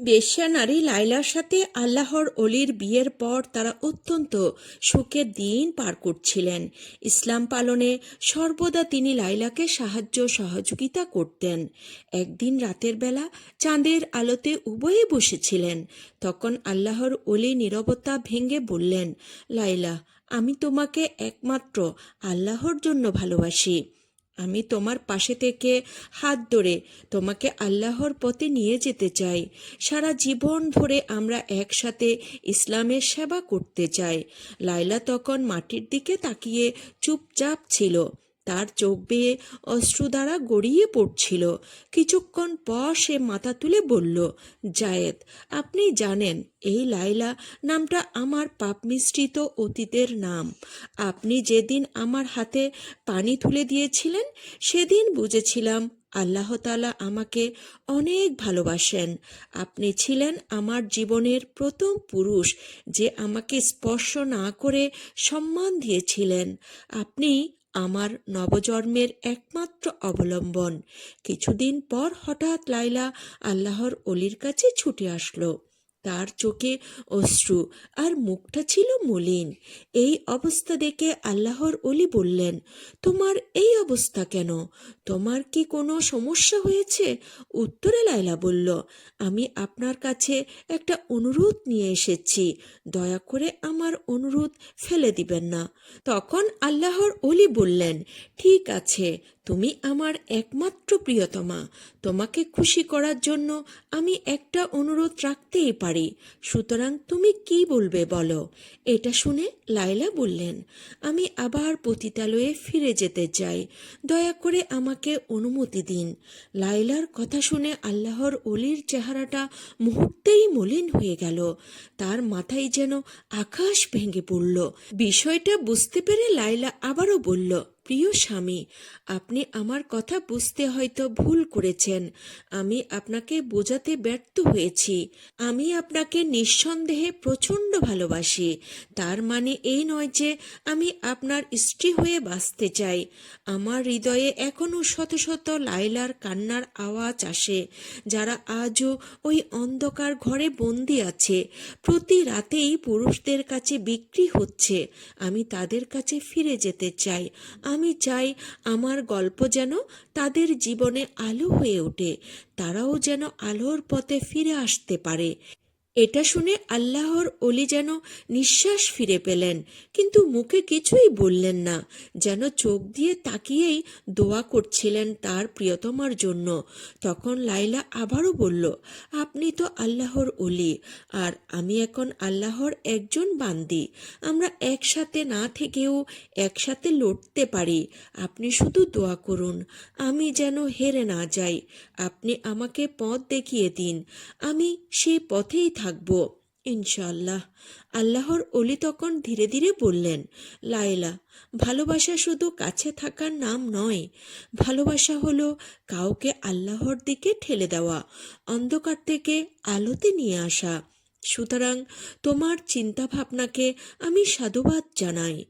বেশ্যা নারী লাইলার সাথে আল্লাহর অলির বিয়ের পর তারা অত্যন্ত সুখের দিন পার করছিলেন। ইসলাম পালনে সর্বদা তিনি লাইলাকে সাহায্য সহযোগিতা করতেন। একদিন রাতের বেলা চাঁদের আলোতে উভয়ে বসেছিলেন। তখন আল্লাহর অলি নীরবতা ভেঙে বললেন লাইলা আমি তোমাকে একমাত্র আল্লাহর জন্য ভালোবাসি। আমি তোমার পাশে থেকে হাত ধরে তোমাকে আল্লাহর পথে নিয়ে যেতে চাই। সারা জীবন ধরে আমরা একসাথে ইসলামের সেবা করতে চাই। লাইলা তখন মাটির দিকে তাকিয়ে চুপচাপ ছিল। তার চোখ বেয়ে অশ্রু দ্বারা গড়িয়ে পড়ছিল। কিছুক্ষণ পর সে মাথা তুলে বলল, জায়েদ, আপনি জানেন, এই লাইলা নামটা আমার পাপ মিশ্রিত অতীতের নাম। আপনি যেদিন আমার হাতে পানি তুলে দিয়েছিলেন, সেদিন বুঝেছিলাম আল্লাহ তালা আমাকে অনেক ভালোবাসেন। আপনি ছিলেন আমার জীবনের প্রথম পুরুষ যে আমাকে স্পর্শ না করে সম্মান দিয়েছিলেন। আপনি আমার নবজন্মের একমাত্র অবলম্বন। কিছুদিন পর হঠাৎ লাইলা আল্লাহর অলির কাছে ছুটে আসলো। তার চোখে অশ্রু আর মুখটা ছিল মলিন। এই অবস্থা দেখে আল্লাহর অলি বললেন, তোমার এই অবস্থা কেন? তোমার কি কোনো সমস্যা হয়েছে? উত্তরে লাইলা বলল, আমি আপনার কাছে একটা অনুরোধ নিয়ে এসেছি। দয়া করে আমার অনুরোধ ফেলে দিবেন না। তখন আল্লাহর অলি বললেন, ঠিক আছে তুমি আমার একমাত্র প্রিয়তমা। তোমাকে খুশি করার জন্য আমি একটা অনুরোধ রাখতেই পারি। সুতরাং তুমি কি বলবে বলো? এটা শুনে লাইলা বললেন, আমি আবার পতিতালয়ে ফিরে যেতে চাই। দয়া করে আমাকে অনুমতি দিন। লাইলার কথা শুনে আল্লাহর অলির চেহারাটা মুহূর্তেই মলিন হয়ে গেল। তার মাথায় যেন আকাশ ভেঙে পড়ল। বিষয়টা বুঝতে পেরে লাইলা আবারও বলল প্রিয় স্বামী, আপনি আমার কথা বুঝতে হয়তো ভুল করেছেন। আমি আপনাকে বোঝাতে ব্যর্থ হয়েছি। আমি আপনাকে নিঃসন্দেহে প্রচণ্ড ভালোবাসি। তার মানে এই নয় যে আমি আপনার স্ত্রী হয়ে বাঁচতে চাই। আমার হৃদয়ে এখনও শত শত লাইলার কান্নার আওয়াজ আসে, যারা আজও ওই অন্ধকার ঘরে বন্দি আছে। প্রতি রাতেই পুরুষদের কাছে বিক্রি হচ্ছে। আমি তাদের কাছে ফিরে যেতে চাই। আমি চাই আমার গল্প যেন তাদের জীবনে আলো হয়ে ওঠে, তারাও যেন আলোর পথে ফিরে আসতে পারে। এটা শুনে আল্লাহর অলি যেন নিঃশ্বাস ফিরে পেলেন, কিন্তু মুখে কিছুই বললেন না, যেন চোখ দিয়ে তাকিয়েই দোয়া করছিলেন তার প্রিয়তমার জন্য। তখন লাইলা আবারও বলল, আপনি তো আল্লাহর অলি আর আমি এখন আল্লাহর একজন বান্দি। আমরা একসাথে না থেকেও একসাথে লড়তে পারি। আপনি শুধু দোয়া করুন, আমি যেন হেরে না যাই। আপনি আমাকে পথ দেখিয়ে দিন। আমি সেই পথেই থাকব। ইনশাল্লাহ আল্লাহর অলি তখন ধীরে ধীরে বললেন লাইলা ভালোবাসা শুধু কাছে থাকার নাম নয়, ভালোবাসা হলো কাউকে আল্লাহর দিকে ঠেলে দেওয়া, অন্ধকার থেকে আলোতে নিয়ে আসা। সুতরাং তোমার চিন্তাভাবনাকে আমি সাধুবাদ জানাই।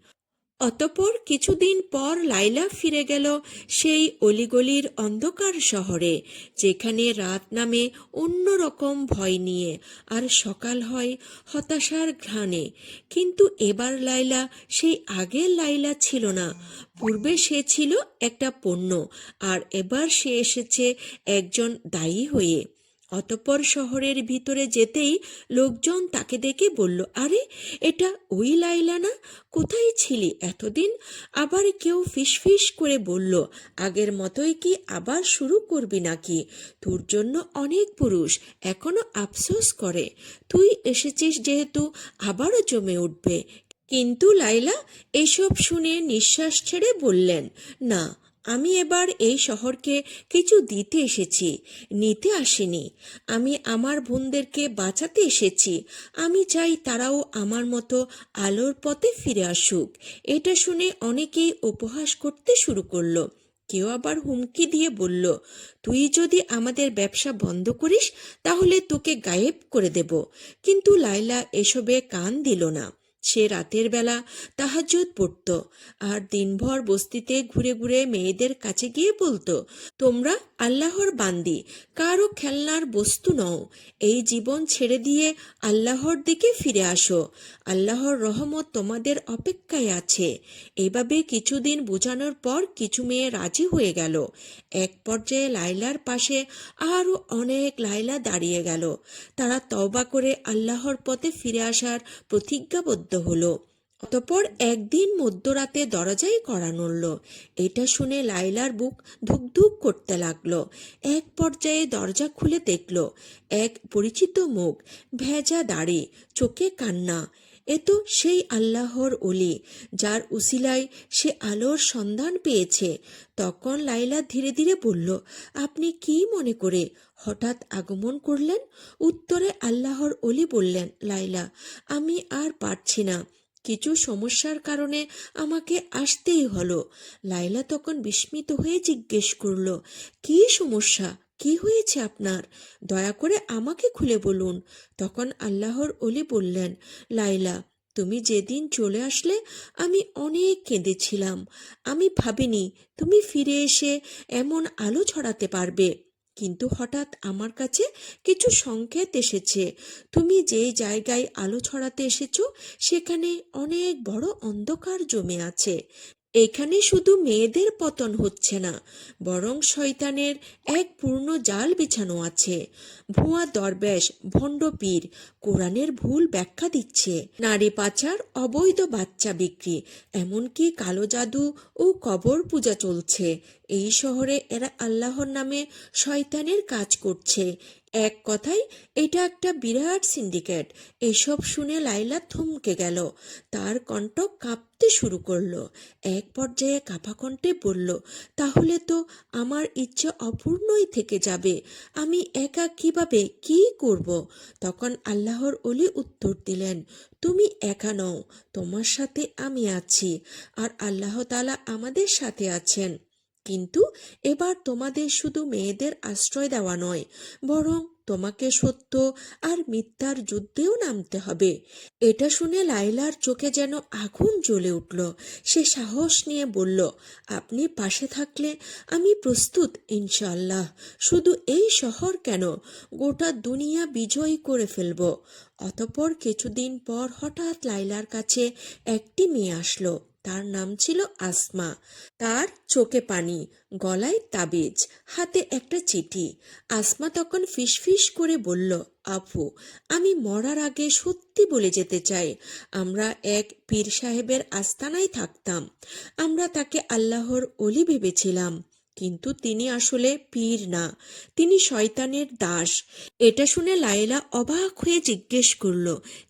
অতপর কিছুদিন পর লাইলা ফিরে গেল সেই অলিগলির অন্ধকার শহরে, যেখানে রাত নামে অন্যরকম ভয় নিয়ে আর সকাল হয় হতাশার ঘ্রাণে। কিন্তু এবার লাইলা সেই আগের লাইলা ছিল না। পূর্বে সে ছিল একটা পণ্য, আর এবার সে এসেছে একজন দায়ী হয়ে। অতঃপর শহরের ভিতরে যেতেই লোকজন তাকে দেখে বলল, আরে, এটা ওই লাইলা না? কোথায় ছিলি এতদিন? আবার কেউ ফিসফিস করে বলল, আগের মতোই কি আবার শুরু করবি নাকি? তোর জন্য অনেক পুরুষ এখনও আফসোস করে। তুই এসেছিস যেহেতু আবারও জমে উঠবে। কিন্তু লাইলা এসব শুনে নিঃশ্বাস ছেড়ে বললেন, না আমি এবার এই শহরকে কিছু দিতে এসেছি, নিতে আসিনি। আমি আমার বোনদেরকে বাঁচাতে এসেছি। আমি চাই তারাও আমার মতো আলোর পথে ফিরে আসুক। এটা শুনে অনেকেই উপহাস করতে শুরু করল। কেউ আবার হুমকি দিয়ে বলল, তুই যদি আমাদের ব্যবসা বন্ধ করিস, তাহলে তোকে গায়েব করে দেব। কিন্তু লাইলা এসবে কান দিল না। সে রাতের বেলা তাহাজ্জুদ পড়ত আর দিনভর বস্তিতে ঘুরে ঘুরে মেয়েদের কাছে গিয়ে বলতো, তোমরা আল্লাহর বান্দি, কারও খেলনার বস্তু নও। এই জীবন ছেড়ে দিয়ে আল্লাহর দিকে ফিরে আসো। আল্লাহর রহমত তোমাদের অপেক্ষায় আছে। এভাবে কিছুদিন বোঝানোর পর কিছু মেয়ে রাজি হয়ে গেল। এক পর্যায়ে লাইলার পাশে আরও অনেক লাইলা দাঁড়িয়ে গেল। তারা তওবা করে আল্লাহর পথে ফিরে আসার প্রতিজ্ঞাবদ্ধ হলো। অতপর একদিন মধ্যরাতে দরজাই করা নড়ল। এটা শুনে লাইলার বুক ধুকধুক করতে লাগল। এক পর্যায়ে দরজা খুলে দেখল, এক পরিচিত মুখ, ভেজা দাড়ি, চোখে কান্না। এ তো সেই আল্লাহর অলি যার উসিলায় সে আলোর সন্ধান পেয়েছে। তখন লাইলা ধীরে ধীরে বলল, আপনি কি মনে করে হঠাৎ আগমন করলেন? উত্তরে আল্লাহর অলি বললেন লাইলা আমি আর পারছি না। কিছু সমস্যার কারণে আমাকে আসতেই হলো। লাইলা তখন বিস্মিত হয়ে জিজ্ঞেস করল, কি সমস্যা? কি হয়েছে আপনার? দয়া করে আমাকে খুলে বলুন। তখন আল্লাহর অলি বললেন লাইলা তুমি যেদিন চলে আসলে আমি অনেক কেঁদেছিলাম। আমি ভাবিনি তুমি ফিরে এসে এমন আলো ছড়াতে পারবে। কিন্তু হঠাৎ আমার কাছে কিছু সংকেত এসেছে। তুমি যে জায়গায় আলো ছড়াতে এসেছ, সেখানে অনেক বড় অন্ধকার জমে আছে। এখানে শুধু মেয়েদের পতন হচ্ছে না, বরং শয়তানের এক পূর্ণ জাল বিছানো আছে। ভুয়া দরবেশ, ভণ্ড পীর, কোরআনের ভুল ব্যাখ্যা দিচ্ছে। নারী পাচার, অবৈধ বাচ্চা বিক্রি, এমনকি কালো জাদু ও কবর পূজা চলছে। এই শহরে এরা আল্লাহর নামে শয়তানের কাজ করছে। এক কথায়, এটা একটা বিরাট সিন্ডিকেট। এসব শুনে লাইলা থমকে গেল। তার কণ্ঠ কাঁপতে শুরু করল। এক পর্যায়ে কাঁপা কণ্ঠে বলল, তাহলে তো আমার ইচ্ছে অপূর্ণই থেকে যাবে। আমি একা কীভাবে কি করব? তখন আল্লাহর অলি উত্তর দিলেন, তুমি একা নও, তোমার সাথে আমি আছি, আর আল্লাহ তালা আমাদের সাথে আছেন। কিন্তু এবার তোমাদের শুধু মেয়েদের আশ্রয় দেওয়া নয়, বরং তোমাকে সত্য আর মিথ্যার যুদ্ধেও নামতে হবে। এটা শুনে লাইলার চোখে যেন আগুন জ্বলে উঠল। সে সাহস নিয়ে বলল, আপনি পাশে থাকলে আমি প্রস্তুত ইনশাল্লাহ শুধু এই শহর কেন? গোটা দুনিয়া বিজয়ী করে ফেলব। অতপর কিছুদিন পর হঠাৎ লাইলার কাছে একটি মেয়ে আসলো। তার নাম ছিল আসমা। তার চোখে পানি, গলায় তাবিজ, হাতে একটা চিঠি। আসমা তখন ফিসফিস করে বলল, আপু, আমি মরার আগে সত্যি বলে যেতে চাই। আমরা এক পীর সাহেবের আস্তানায় থাকতাম। আমরা তাকে আল্লাহর অলি ভেবেছিলাম। কিন্তু তিনি আসলে পীর না, তিনি শয়তানের দাস। এটা শুনে লাইলা অবাক হয়ে জিজ্ঞেস করল,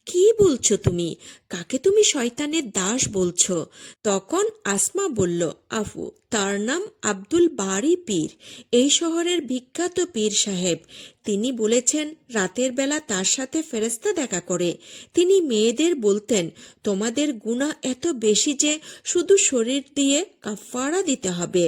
কি বলছো তুমি? কাকে তুমি শয়তানের দাস বলছো? তখন আসমা বলল, আফু, তার নাম আব্দুল বারি পীর। এই শহরের বিখ্যাত পীর সাহেব। তিনি বলেছেন, রাতের বেলা তার সাথে ফেরেস্তা দেখা করে। তিনি মেয়েদের বলতেন, তোমাদের গুণা এত বেশি যে শুধু শরীর দিয়ে কাফারা দিতে হবে।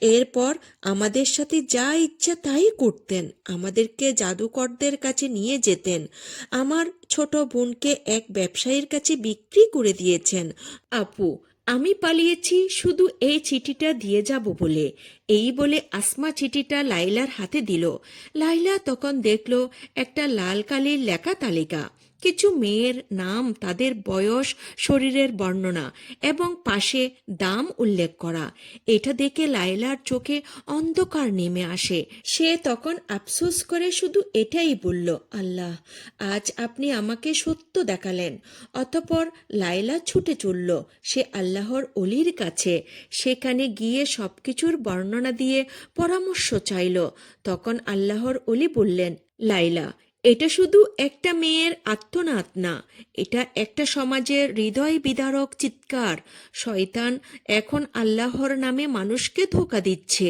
এরপর আমাদের সাথে যা ইচ্ছা তাই করতেন, আমাদেরকে জাদুকরদের কাছে নিয়ে যেতেন। আমার ছোট বোনকে এক ব্যবসায়ীর কাছে বিক্রি করে দিয়েছেন। আপু, আমি পালিয়েছি, শুধু এই চিঠিটা দিয়ে যাব বলে। এই বলে আসমা চিঠিটা লাইলার হাতে দিল। লাইলা তখন দেখল একটা লাল কালির লেখা তালিকা। কিছু মেয়ের নাম তাদের বয়স, শরীরের বর্ণনা এবং পাশে দাম উল্লেখ করা। এটা দেখে লাইলার চোখে অন্ধকার নেমে আসে। সে তখন আফসোস করে শুধু এটাই বলল, আল্লাহ, আজ আপনি আমাকে সত্য দেখালেন। অতপর লাইলা ছুটে চলল, সে আল্লাহর অলির কাছে। সেখানে গিয়ে সবকিছুর বর্ণনা দিয়ে পরামর্শ চাইল। তখন আল্লাহর অলি বললেন লাইলা এটা শুধু একটা মেয়ের আত্মনাদ না, এটা একটা সমাজের হৃদয় বিদারক চিৎকার। শয়তান এখন আল্লাহর নামে মানুষকে ধোকা দিচ্ছে।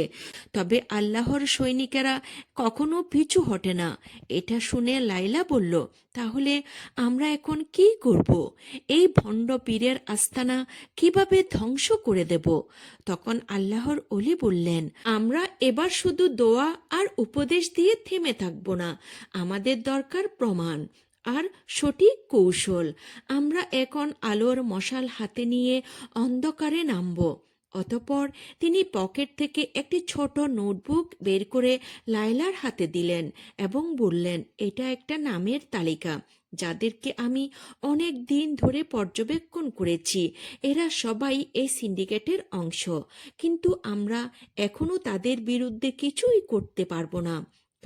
তবে আল্লাহর সৈনিকেরা কখনো পিছু হটে না। এটা শুনে লাইলা বলল তাহলে আমরা এখন কি করব? এই ভণ্ড পীরের আস্তানা কীভাবে ধ্বংস করে দেব? তখন আল্লাহর অলি বললেন, আমরা এবার শুধু দোয়া আর উপদেশ দিয়ে থেমে থাকব না। আমাদের দরকার প্রমাণ আর সঠিক কৌশল। আমরা এখন আলোর মশাল হাতে নিয়ে অন্ধকারে নামব। অতপর তিনি পকেট থেকে একটি ছোট নোটবুক বের করে লাইলার হাতে দিলেন এবং বললেন, এটা একটা নামের তালিকা যাদেরকে আমি অনেক দিন ধরে পর্যবেক্ষণ করেছি। এরা সবাই এই সিন্ডিকেটের অংশ। কিন্তু আমরা এখনও তাদের বিরুদ্ধে কিছুই করতে পারব না।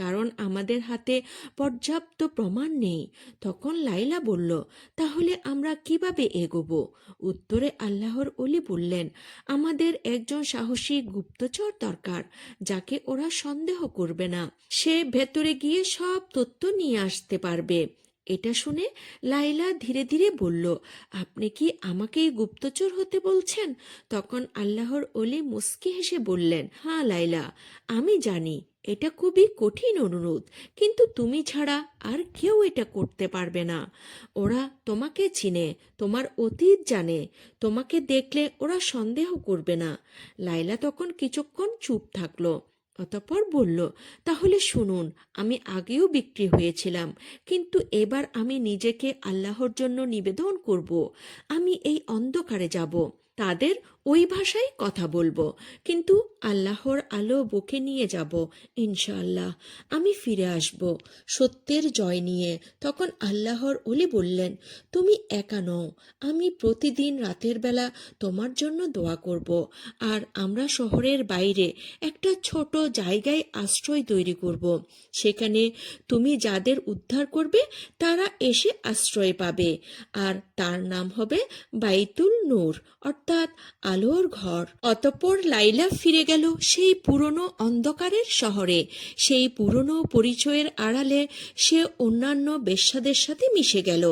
কারণ আমাদের হাতে পর্যাপ্ত প্রমাণ নেই। তখন লাইলা বলল, তাহলে আমরা কীভাবে এগোবো? উত্তরে আল্লাহর অলি বললেন, আমাদের একজন সাহসী গুপ্তচর দরকার, যাকে ওরা সন্দেহ করবে না। সে ভেতরে গিয়ে সব তথ্য নিয়ে আসতে পারবে। এটা শুনে লাইলা ধীরে ধীরে বলল, আপনি কি আমাকেই গুপ্তচর হতে বলছেন? তখন আল্লাহর অলি মুস্কি হেসে বললেন হ্যাঁ লাইলা আমি জানি। এটা খুবই কঠিন অনুরোধ, কিন্তু তুমি ছাড়া আর কেউ এটা করতে পারবে না। ওরা তোমাকে চিনে, তোমার অতীত জানে, তোমাকে দেখলে ওরা সন্দেহ করবে না। লাইলা তখন কিছুক্ষণ চুপ থাকল, অতঃপর বলল, তাহলে শুনুন, আমি আগেও বিক্রি হয়েছিলাম, কিন্তু এবার আমি নিজেকে আল্লাহর জন্য নিবেদন করব। আমি এই অন্ধকারে যাব। তাদের ওই ভাষায় কথা বলব, কিন্তু আল্লাহর আলো বুকে নিয়ে যাব, ইনশাআল্লাহ। আমি ফিরে আসব সত্যের জয় নিয়ে। তখন আল্লাহর ওলি বললেন, তুমি একা নও, আমি প্রতিদিন রাতের বেলা তোমার জন্য দোয়া করব। আর আমরা শহরের বাইরে একটা ছোট জায়গায় আশ্রয় তৈরি করব। সেখানে তুমি যাদের উদ্ধার করবে, তারা এসে আশ্রয় পাবে। আর তার নাম হবে বাইতুল নূর, অর্থাৎ আলোর ঘর। অতঃপর লাইলা ফিরে গেল সেই পুরনো অন্ধকারের শহরে। সেই পুরনো পরিচয়ের আড়ালে সে অন্যান্য বেশ্যাদের সাথে মিশে গেল।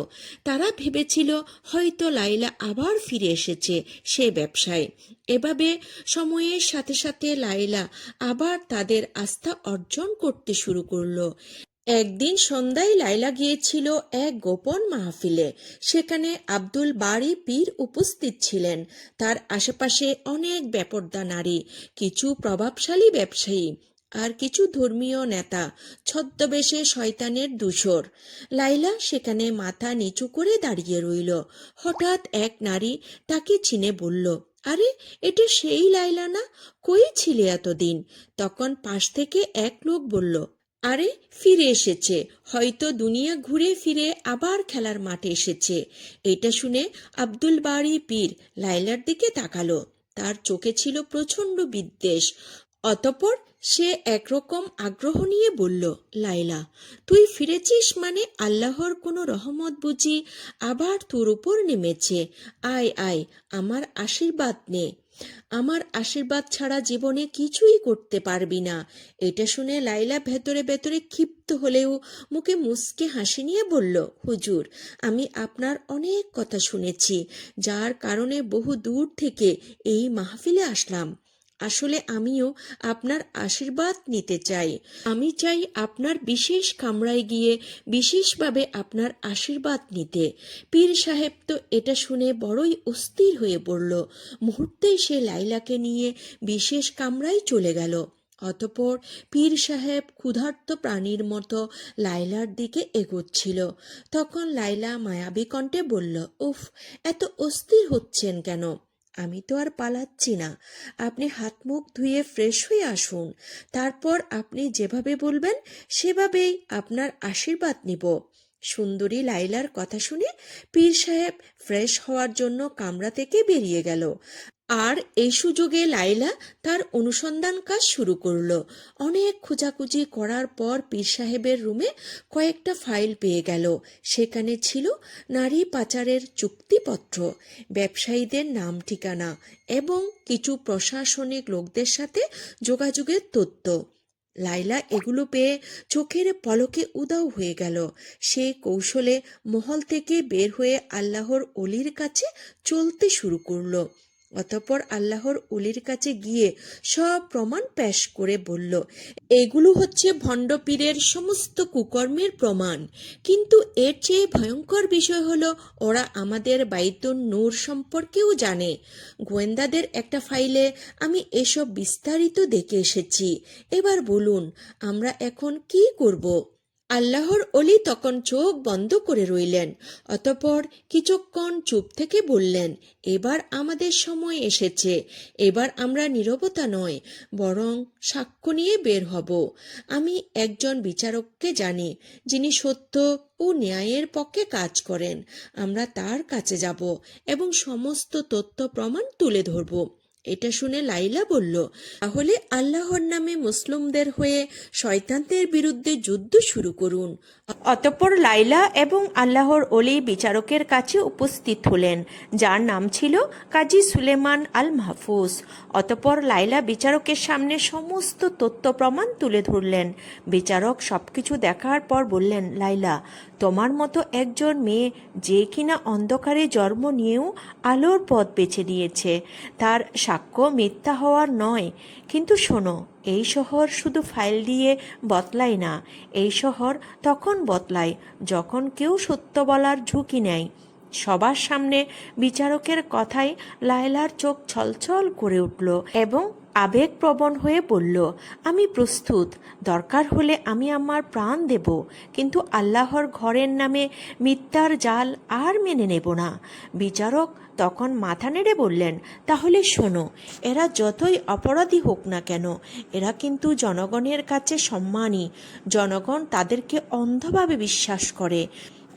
তারা ভেবেছিল হয়তো লাইলা আবার ফিরে এসেছে সে ব্যবসায়। এভাবে সময়ের সাথে সাথে লাইলা আবার তাদের আস্থা অর্জন করতে শুরু করল। একদিন সন্ধ্যায় লাইলা গিয়েছিল এক গোপন মাহফিলে। সেখানে আব্দুল বাড়ি পীর উপস্থিত ছিলেন। তার আশেপাশে অনেক বেপর্দা নারী, কিছু প্রভাবশালী ব্যবসায়ী আর কিছু ধর্মীয় নেতা, ছদ্মবেশে শয়তানের দূষর। লাইলা সেখানে মাথা নিচু করে দাঁড়িয়ে রইল। হঠাৎ এক নারী তাকে চিনে বলল, আরে, এটা সেই লাইলা না? কই ছিলে এতদিন? তখন পাশ থেকে এক লোক বলল আরে, ফিরে এসেছে। হয়তো দুনিয়া ঘুরে ফিরে আবার খেলার মাঠে এসেছে। এটা শুনে আব্দুল বাড়ি পীর লাইলার দিকে তাকালো। তার চোখে ছিল প্রচণ্ড বিদ্বেষ। অতপর সে একরকম আগ্রহ নিয়ে বলল লাইলা তুই ফিরেছিস মানে আল্লাহর কোনো রহমত বুঝি আবার তোর উপর নেমেছে। আয় আয়, আমার আশীর্বাদ নে। আমার আশীর্বাদ ছাড়া জীবনে কিছুই করতে পারবি না। এটা শুনে লাইলা ভেতরে ভেতরে ক্ষিপ্ত হলেও মুখে মুসকে হাসি নিয়ে বলল, হুজুর, আমি আপনার অনেক কথা শুনেছি। যার কারণে বহু দূর থেকে এই মাহফিলে আসলাম। আসলে আমিও আপনার আশীর্বাদ নিতে চাই। আমি চাই আপনার বিশেষ কামরায় গিয়ে বিশেষভাবে আপনার আশীর্বাদ নিতে। পীর সাহেব তো এটা শুনে বড়ই অস্থির হয়ে পড়ল। মুহূর্তেই সে লাইলাকে নিয়ে বিশেষ কামরায় চলে গেল। অতপর পীর সাহেব ক্ষুধার্ত প্রাণীর মতো লাইলার দিকে এগোচ্ছিল। তখন লাইলা মায়াবী কণ্ঠে বলল, উফ, এত অস্থির হচ্ছেন কেন? আমি তো আর পালাচ্ছি না। আপনি হাত মুখ ধুয়ে ফ্রেশ হয়ে আসুন। তারপর আপনি যেভাবে বলবেন, সেভাবেই আপনার আশীর্বাদ নিব। সুন্দরী লাইলার কথা শুনে পীর সাহেব ফ্রেশ হওয়ার জন্য কামরা থেকে বেরিয়ে গেল। আর এই সুযোগে লাইলা তার অনুসন্ধান কাজ শুরু করল। অনেক খোঁজাখুঁজি করার পর পীর সাহেবের রুমে কয়েকটা ফাইল পেয়ে গেল। সেখানে ছিল নারী পাচারের চুক্তিপত্র, ব্যবসায়ীদের নাম ঠিকানা এবং কিছু প্রশাসনিক লোকদের সাথে যোগাযোগের তথ্য। লাইলা এগুলো পেয়ে চোখের পলকে উদাও হয়ে গেল। সে কৌশলে মহল থেকে বের হয়ে আল্লাহর অলির কাছে চলতে শুরু করল। অতঃপর আল্লাহর উলির কাছে গিয়ে সব প্রমাণ পেশ করে বলল, এগুলো হচ্ছে ভণ্ডপীরের সমস্ত কুকর্মের প্রমাণ। কিন্তু এর চেয়ে ভয়ঙ্কর বিষয় হলো, ওরা আমাদের বাইতুন নূর সম্পর্কেও জানে। গোয়েন্দাদের একটা ফাইলে আমি এসব বিস্তারিত দেখে এসেছি। এবার বলুন, আমরা এখন কি করব? আল্লাহর অলি তখন চোখ বন্ধ করে রইলেন, অতপর কিছুক্ষণ চুপ থেকে বললেন, এবার আমাদের সময় এসেছে, এবার আমরা নীরবতা নয়, বরং সাক্ষ্য নিয়ে বের হব। আমি একজন বিচারককে জানি, যিনি সত্য ও ন্যায়ের পক্ষে কাজ করেন। আমরা তার কাছে যাব এবং সমস্ত তথ্য প্রমাণ তুলে ধরব। এটা শুনে লাইলা বলল, তাহলে আল্লাহর নামে মুসলিমদের হয়ে শয়তানদের বিরুদ্ধে যুদ্ধ শুরু করুন। অতঃপর লাইলা এবং আল্লাহর অলি বিচারকের কাছে উপস্থিত হলেন, যার নাম ছিল কাজী সুলেমান আল মাহফুজ অতঃপর লাইলা বিচারকের সামনে সমস্ত তথ্য প্রমাণ তুলে ধরলেন। বিচারক সবকিছু দেখার পর বললেন লাইলা তোমার মতো একজন মেয়ে যে কিনা অন্ধকারে জন্ম নিয়েও আলোর পথ বেছে নিয়েছে। তার মিথ্যা হওয়ার নয়। কিন্তু শোনো, এই শহর শুধু ফাইল দিয়ে বদলায় না, এই শহর তখন বদলায়, যখন কেউ সত্য বলার ঝুঁকি নেয়। সবার সামনে বিচারকের কথায় লায়লার চোখ ছলছল করে উঠল এবং আবেগপ্রবণ হয়ে বলল, আমি প্রস্তুত। দরকার হলে আমি আমার প্রাণ দেব। কিন্তু আল্লাহর ঘরের নামে মিথ্যার জাল আর মেনে নেব না। বিচারক তখন মাথা নেড়ে বললেন, তাহলে শোনো, এরা যতই অপরাধী হোক না কেন, এরা কিন্তু জনগণের কাছে সম্মানী। জনগণ তাদেরকে অন্ধভাবে বিশ্বাস করে।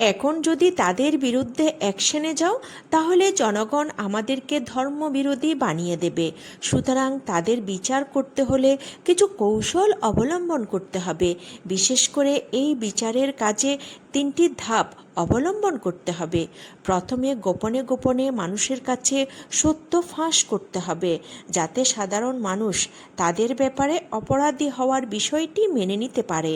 এখন যদি তাদের বিরুদ্ধে অ্যাকশনে যাও, তাহলে জনগণ আমাদেরকে ধর্মবিরোধী বানিয়ে দেবে। সুতরাং তাদের বিচার করতে হলে কিছু কৌশল অবলম্বন করতে হবে। বিশেষ করে এই বিচারের কাজে তিনটি ধাপ অবলম্বন করতে হবে। প্রথমে গোপনে গোপনে মানুষের কাছে সত্য ফাঁস করতে হবে, যাতে সাধারণ মানুষ তাদের ব্যাপারে অপরাধী হওয়ার বিষয়টি মেনে নিতে পারে।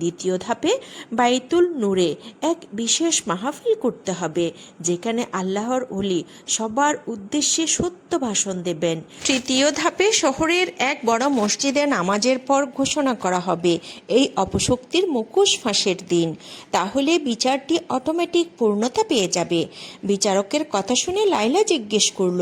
দ্বিতীয় ধাপে বাইতুল নূরে এক বিশেষ মাহফিল করতে হবে, যেখানে আল্লাহর অলি সবার উদ্দেশ্যে সত্য ভাষণ দেবেন। তৃতীয় ধাপে শহরের এক বড় মসজিদে নামাজের পর ঘোষণা করা হবে, এই অপশক্তির মুখোশ ফাঁসের দিন। তাহলে বিচারটি অটোমেটিক পূর্ণতা পেয়ে যাবে। বিচারকের কথা শুনে লাইলা জিজ্ঞেস করল,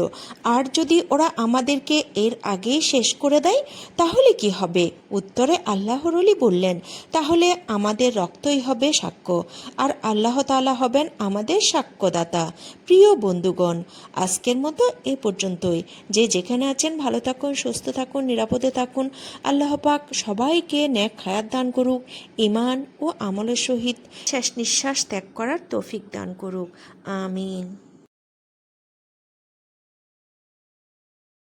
আর যদি ওরা আমাদেরকে এর আগেই শেষ করে দেয়, তাহলে কি হবে? উত্তরে আল্লাহর অলি বললেন, তাহলে আমাদের রক্তই হবে সাক্ষ্য, আর আল্লাহ তাআলা হবেন আমাদের সাক্ষ্যদাতা। প্রিয় বন্ধুগণ, আজকের মতো এ পর্যন্তই। যে যেখানে আছেন, ভালো থাকুন, সুস্থ থাকুন, নিরাপদে থাকুন। আল্লাহ পাক সবাইকে ন্যাক হায়াত দান করুক ইমান ও আমলের সহিত শেষ নিঃশ্বাস ত্যাগ করার তৌফিক দান করুক। আমিন।